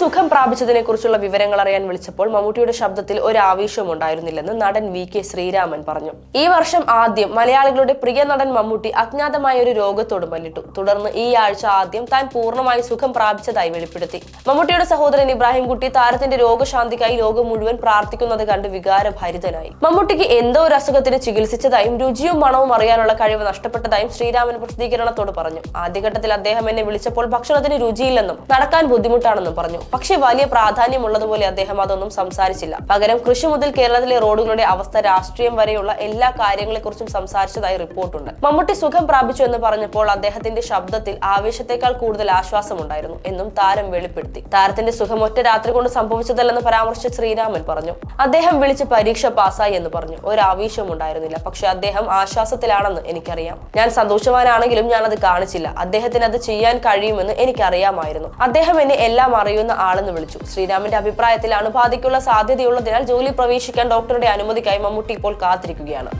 സുഖം പ്രാപിച്ചതിനെ കുറിച്ചുള്ള വിവരങ്ങൾ അറിയാൻ വിളിച്ചപ്പോൾ മമ്മൂട്ടിയുടെ ശബ്ദത്തിൽ ഒരു ആവേശവും ഉണ്ടായിരുന്നില്ലെന്ന് നടൻ വി കെ ശ്രീരാമൻ പറഞ്ഞു. ഈ വർഷം ആദ്യം മലയാളികളുടെ പ്രിയ നടൻ മമ്മൂട്ടി അജ്ഞാതമായ ഒരു രോഗത്തോട് മല്ലിട്ടു. തുടർന്ന് ഈ ആഴ്ച ആദ്യം താൻ പൂർണമായി സുഖം പ്രാപിച്ചതായി വെളിപ്പെടുത്തി. മമ്മൂട്ടിയുടെ സഹോദരൻ ഇബ്രാഹിം കുട്ടി താരത്തിന്റെ രോഗശാന്തിക്കായി ലോകം മുഴുവൻ പ്രാർത്ഥിക്കുന്നത് കണ്ട് വികാരഭരിതനായി. മമ്മൂട്ടിക്ക് എന്തോ ഒരു അസുഖത്തിന് ചികിത്സിച്ചതായും രുചിയും മണവും അറിയാനുള്ള കഴിവ് നഷ്ടപ്പെട്ടതായും ശ്രീരാമൻ പ്രസിദ്ധീകരണത്തോട് പറഞ്ഞു. ആദ്യഘട്ടത്തിൽ അദ്ദേഹം എന്നെ വിളിച്ചപ്പോൾ ഭക്ഷണത്തിന് രുചിയില്ലെന്നും നടക്കാൻ ബുദ്ധിമുട്ടാണെന്നും പറഞ്ഞു. പക്ഷേ വലിയ പ്രാധാന്യമുള്ളതുപോലെ അദ്ദേഹം അതൊന്നും സംസാരിച്ചില്ല. പകരം കൃഷി മുതൽ കേരളത്തിലെ റോഡുകളുടെ അവസ്ഥ രാഷ്ട്രീയം വരെയുള്ള എല്ലാ കാര്യങ്ങളെക്കുറിച്ചും സംസാരിച്ചതായി റിപ്പോർട്ടുണ്ട്. മമ്മൂട്ടി സുഖം പ്രാപിച്ചു എന്ന് പറഞ്ഞപ്പോൾ അദ്ദേഹത്തിന്റെ ശബ്ദത്തിൽ ആവേശത്തെക്കാൾ കൂടുതൽ ആശ്വാസമുണ്ടായിരുന്നു എന്നും താരം വെളിപ്പെടുത്തി. താരത്തിന്റെ സുഖം ഒറ്റ രാത്രി കൊണ്ട് സംഭവിച്ചതല്ലെന്ന് പരാമർശിച്ച ശ്രീരാമൻ പറഞ്ഞു. അദ്ദേഹം വിളിച്ച് പരീക്ഷ പാസ്സായി എന്ന് പറഞ്ഞു. ഒരു ആവേശവും ഉണ്ടായിരുന്നില്ല. പക്ഷെ അദ്ദേഹം ആശ്വാസത്തിലാണെന്ന് എനിക്കറിയാം. ഞാൻ സന്തോഷവാനാണെങ്കിലും ഞാൻ അത് കാണിച്ചില്ല. അദ്ദേഹത്തിന് അത് ചെയ്യാൻ കഴിയുമെന്ന് എനിക്കറിയാമായിരുന്നു. അദ്ദേഹം എന്നെ എല്ലാം അറിയുന്ന ആളെന്ന് വിളിച്ചു. ശ്രീരാമന്റെ അഭിപ്രായത്തിൽ അണുബാധയ്ക്കുള്ള സാധ്യതയുള്ളതിനാൽ ജോലി പ്രവേശിക്കാൻ ഡോക്ടറുടെ അനുമതിക്കായി മമ്മൂട്ടി ഇപ്പോൾ കാത്തിരിക്കുകയാണ്.